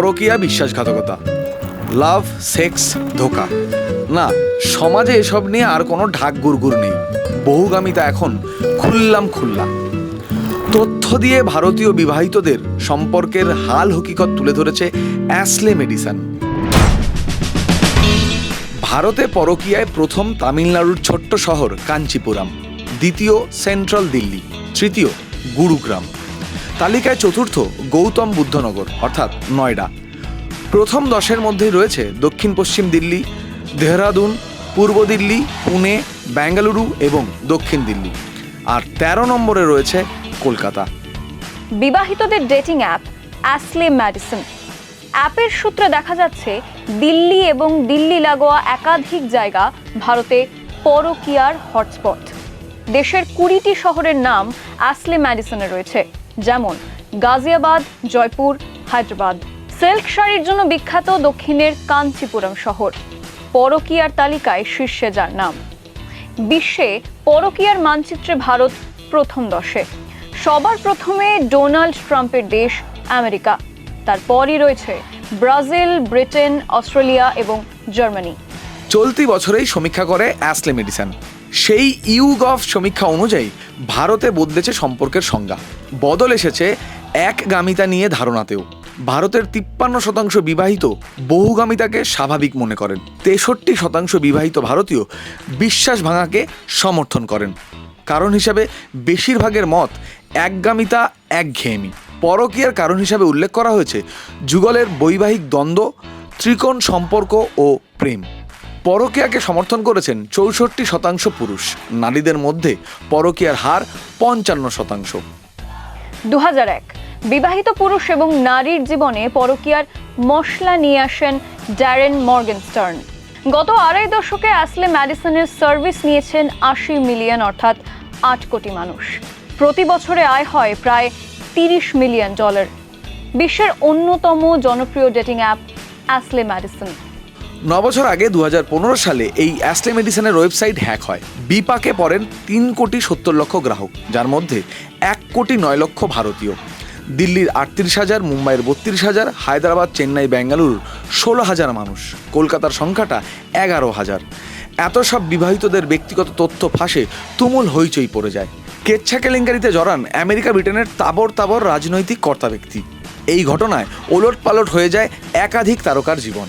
পরকীয়া বিশ্বাসঘাতকতা। লাভ, সেক্স, ধোকা। না, সমাজে এসব নিয়ে আর কোনো ঢাক গুড়গুড় নেই। বহুগামিতা এখন খুললাম খুল্লা। তথ্য দিয়ে ভারতীয় বিবাহিতদের সম্পর্কের হাল হকিকত তুলে ধরেছে অ্যাসলে মেডিসান। ভারতে পরকীয়ায় প্রথম তামিলনাড়ুর ছোট্ট শহর কাঞ্চিপুরাম, দ্বিতীয় সেন্ট্রাল দিল্লি, তৃতীয় গুরুগ্রাম। তালিকায় চতুর্থ গৌতম বুদ্ধনগর, অর্থাৎ নয়ডা। প্রথম দশের মধ্যেই রয়েছে দক্ষিণ পশ্চিম দিল্লি, দেহরাদুন, পূর্ব দিল্লি, পুনে, বেঙ্গালুরু এবং দক্ষিণ দিল্লি। আর তেরো নম্বরে রয়েছে কলকাতা। বিবাহিতদের ডেটিং অ্যাপ অ্যাসলে ম্যাডিসন। অ্যাপের সূত্রে দেখা যাচ্ছে, দিল্লি এবং দিল্লি লাগোয়া একাধিক জায়গা ভারতে পরকিয়ার হটস্পট। দেশের কুড়িটি শহরের নাম অ্যাসলে ম্যাডিসনে রয়েছে। যেমন গাজিয়াবাদ, জয়পুর, হায়দ্রাবাদ। সিল্ক শাড়ির জন্য বিখ্যাত দক্ষিণের কাঞ্চিপুরম শহর। পরকিয়ার তালিকায় শীর্ষে যার নাম। বিশ্বে পরকীয়ার মানচিত্রে ভারত প্রথম দশে। সবার প্রথমে ডোনাল্ড ট্রাম্পের দেশ আমেরিকা। তারপরই রয়েছে ব্রাজিল, ব্রিটেন, অস্ট্রেলিয়া এবং জার্মানি। চলতি বছরেই সমীক্ষা করে অ্যাসলে মেডিসন। সেই ইউগভ সমীক্ষা অনুযায়ী ভারতে বদলেছে সম্পর্কের সংজ্ঞা। বদল এসেছে একগামিতা নিয়ে ধারণাতেও। ভারতের তিপ্পান্ন শতাংশ বিবাহিত বহুগামিতাকে স্বাভাবিক মনে করেন। তেষট্টি শতাংশ বিবাহিত ভারতীয় বিশ্বাস ভাঙাকে সমর্থন করেন। কারণ হিসাবে বেশিরভাগের মত একগামিতা একঘেয়েমি। পরকীয়ার কারণ হিসাবে উল্লেখ করা হয়েছে যুগলের বৈবাহিক দ্বন্দ্ব, ত্রিকোণ সম্পর্ক ও প্রেম। পরকীয়াকে সমর্থন করেছেন চৌষট্টি শতাংশ পুরুষ। নারীদের মধ্যে পরকীয়ার হার পঞ্চান্ন শতাংশ। দু বিবাহিত পুরুষ এবং নারীর জীবনে পরকীয়ার মশলা নিয়ে আসেন ড্যারেন মর্গেনস্টার্ন। গত আড়াই দশকে আসলে ম্যাডিসনের সার্ভিস নিয়েছেন আশি মিলিয়ন, অর্থাৎ আট কোটি মানুষ। প্রতি বছরে আয় হয় প্রায় তিরিশ মিলিয়ন ডলার। বিশ্বের অন্যতম জনপ্রিয় ডেটিং অ্যাপ অ্যাসলে ম্যাডিসন। ন বছর আগে দু হাজার পনেরো সালে এই অ্যাস্টে মেডিসনের ওয়েবসাইট হ্যাক হয়। বিপাকে পড়েন তিন কোটি সত্তর লক্ষ গ্রাহক, যার মধ্যে এক কোটি নয় লক্ষ ভারতীয়। দিল্লির আটত্রিশ হাজার, মুম্বাইয়ের বত্রিশ হাজার, হায়দ্রাবাদ, চেন্নাই, বেঙ্গালুরুর ষোলো হাজার মানুষ, কলকাতার সংখ্যাটা এগারো হাজার। এত সব বিবাহিতদের ব্যক্তিগত তথ্য ফাঁসে তুমুল হইচই পড়ে যায়। কেচ্ছা কেলেঙ্কারিতে জড়ান আমেরিকা ব্রিটেনের তাবর তাবর রাজনৈতিক কর্তা ব্যক্তি। এই ঘটনায় ওলট পালট হয়ে যায় একাধিক তারকার জীবন।